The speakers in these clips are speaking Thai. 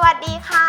สวัสดีค่ะ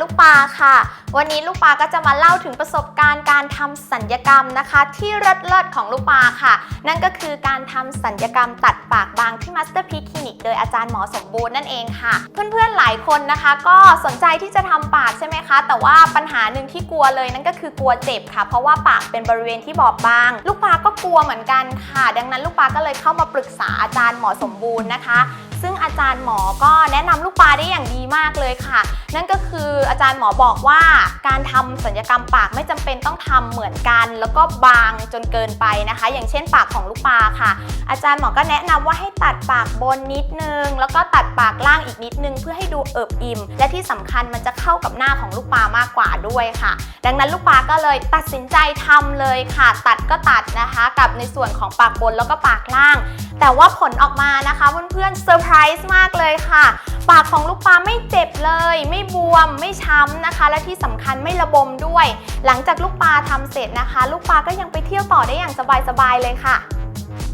ลูกปลาค่ะ วันนี้ลูกปลาก็จะมาเล่าถึงประสบการณ์การทำสัญญกรรมนะคะ ที่เลิศเลิศของลูกปลาค่ะ นั่นก็คือการทำสัญญกรรมตัดปากบางที่ Masterpiece Clinic โดยอาจารย์หมอสมบูรณ์นั่นเองค่ะ เพื่อนๆหลายคนนะคะ ก็สนใจที่จะทำปากใช่ไหมคะ แต่ว่าปัญหาหนึ่งที่กลัวเลยนั่นก็คือกลัวเจ็บค่ะ เพราะว่าปากเป็นบริเวณที่บอบบาง ลูกปลาก็กลัวเหมือนกันค่ะ ดังนั้นลูกปลาก็เลยเข้ามาปรึกษาอาจารย์หมอสมบูรณ์นะคะ ซึ่งอาจารย์หมอก็แนะนำลูกปลาได้อย่างดีมากเลยค่ะ นั่นก็คืออาจารย์หมอบอกว่าการทำศัลยกรรมปากไม่จำเป็นต้องทำเหมือนกัน แล้วก็บางจนเกินไปนะคะ อย่างเช่นปากของลูกปลาค่ะ อาจารย์หมอก็แนะนำว่าให้ตัดปากบนนิดนึง แล้วก็ตัดปากล่างอีกนิดนึง เพื่อให้ดูเอิบอิ่ม และที่สำคัญมันจะเข้ากับหน้าของลูกปลามากกว่าด้วยค่ะ ดังนั้นลูกปลาก็เลยตัดสินใจทำเลยค่ะ ตัดก็ตัดนะคะ กับในส่วนของปากบนแล้วก็ปากล่าง แต่ว่าผลออกมานะคะเพื่อนๆเซอร์ไพรรส์มากเลยค่ะ ปากของลูกปลาไม่เจ็บเลย ไม่บวมไม่ช้ำนะคะ และที่สำคัญไม่ระบมด้วย หลังจากลูกปลาทำเสร็จนะคะ ลูกปลาก็ยังไปเที่ยวต่อได้อย่างสบายๆเลยค่ะ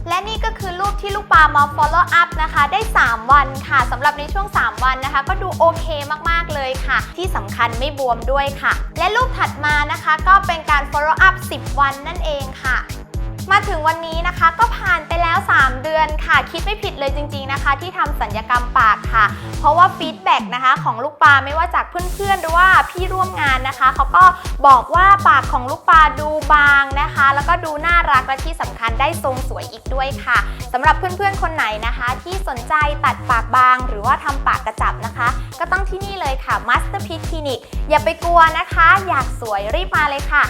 และนี่ก็คือรูปที่ลูกปลามา follow up นะคะ ได้ 3 วันค่ะสำหรับในช่วง 3 วันนะคะ ก็ดูโอเคมากๆเลยค่ะ ที่สำคัญไม่บวมด้วยค่ะ และรูปถัดมานะคะ ก็เป็นการ follow up 10 วันนั่นเองค่ะ ถึงวันนี้นะคะก็ผ่านไปแล้ว 3 เดือนค่ะ คิดไม่ผิดเลยจริง ๆนะคะ ที่ทำสัญญกรรมปากค่ะ เพราะว่าฟีดแบ็กนะคะของลูกปลาไม่ว่าจากเพื่อนๆหรือว่าพี่ร่วมงานนะคะเขาก็บอกว่าปากของลูกปลาดูบางนะคะ แล้วก็ดูน่ารักและที่สำคัญได้ทรงสวยอีกด้วยค่ะสำหรับเพื่อนๆคนไหนนะคะ ที่สนใจตัดปากบาง หรือว่าทำปากกระจับนะคะ ก็ต้องที่นี่เลยค่ะ Masterpiece Clinic อย่าไปกลัวนะคะ อยากสวยรีบมาเลยค่ะ